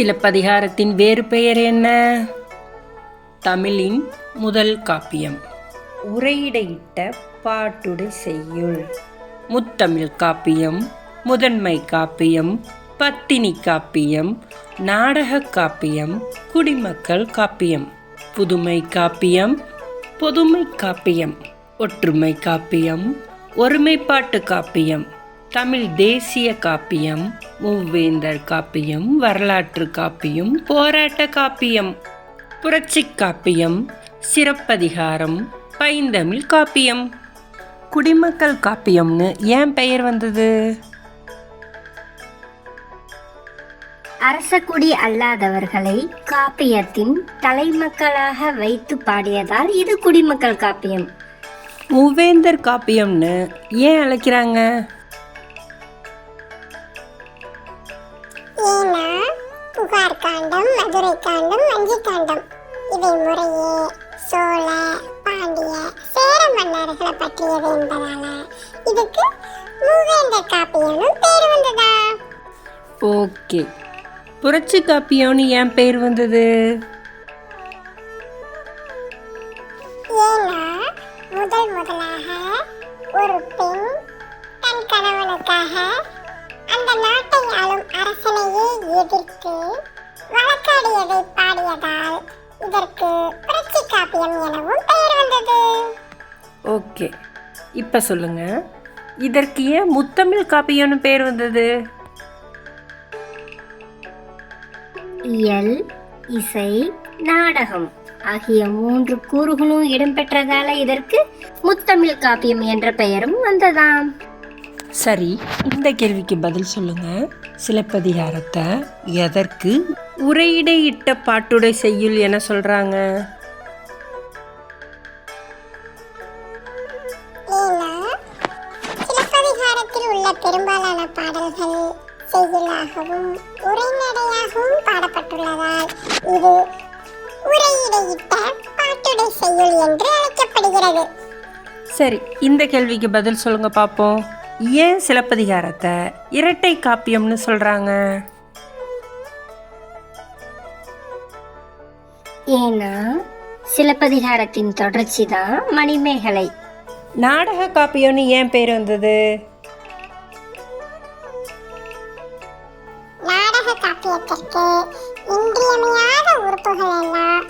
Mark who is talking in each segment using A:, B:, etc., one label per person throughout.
A: சிலப்பதிகாரத்தின் வேறு பெயர் என்ன? தமிழின் முதல் காப்பியம். உரையிடையிட்ட பாட்டுடை செய்யுள். முத்தமிழ் காப்பியம் முதன்மை காப்பியம் பத்தினி காப்பியம் நாடக காப்பியம் குடிமக்கள் காப்பியம். புதுமை காப்பியம் பொதுமை காப்பியம் ஒற்றுமை காப்பியம் ஒருமைப்பாட்டு காப்பியம். தமிழ் தேசிய காப்பியம் மூவேந்தர் காப்பியம் வரலாற்று காப்பியம் போராட்ட காப்பியம் புரட்சி காப்பியம் சிறப்பதிகாரம் பைந்தமிழ் காப்பியம். குடிமக்கள் காப்பியம்னு ஏன் பெயர் வந்தது?
B: அரசகுடி அல்லாதவர்களை காப்பியத்தின் தலைமக்களாக வைத்து பாடியதால் இது குடிமக்கள் காப்பியம்.
A: மூவேந்தர் காப்பியம்னு ஏன் அழைக்கிறாங்க?
C: ஏன்னா புகார் காண்டம் மதுரை காண்டம் வஞ்சி காண்டம் இவை முறையே சோழ பாண்டிய சேர மன்னர்களை பற்றியது என்பதால இதுக்கு மூவேந்தர் காப்பியம்னு பேர் வந்ததா?
A: ஓகே. புரட்சி காப்பியம்னு ஏன் பெயர் வந்தது?
C: ஏன்னா முதல் முதலாக ஒரு பெண் தன் கணவனுக்காக பாடியதால் இதற்கு புரட்சி காப்பியம் எனவும் பெயர் வந்தது.
A: ஓகே இப்போ சொல்லுங்க. இதற்கு ஏன் முத்தமிழ் காப்பியம்னு பேர் வந்தது?
B: இயல் இசை நாடகம் ஆகிய மூன்று கூறுகளும் இடம்பெற்றதால இதற்கு முத்தமிழ் காப்பியம் என்ற பெயரும் வந்ததாம்.
A: சரி இந்த கேள்விக்கு பதில் சொல்லுங்க. சிலப்பதிகாரத்தை எதற்கு உரையிடையிட்ட பாட்டுடை செய்யுள் என
C: உள்ள பெரும்பாலான பாடல்கள் செய்யுளாகவும் உரைநடையாகவும் பாடப்பட்டுள்ளதால் இது உரையிடையிட்ட பாட்டுடை செய்யுள் என்று அழைக்கப்படுகிறது.
A: சரி இந்த கேள்விக்கு பதில் சொல்லுங்க பார்ப்போம் ஏன் சிலப்பதிகாரத்தை இரட்டை காப்பியம்னு சொல்றாங்க?
B: ஏன்னா சிலப்பதிகாரத்தின் தொடர்ச்சி தான் மணிமேகலை.
A: நாடக காப்பியம்னு ஏன் பேர் வந்தது?
C: நாடக காப்பியத்திற்கு இன்றியமையாத உறுப்புகள் எல்லாம்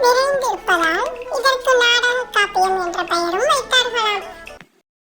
C: நிறைந்திருப்பதால் இதற்கு நாடக காப்பியம் என்ற பெயரும்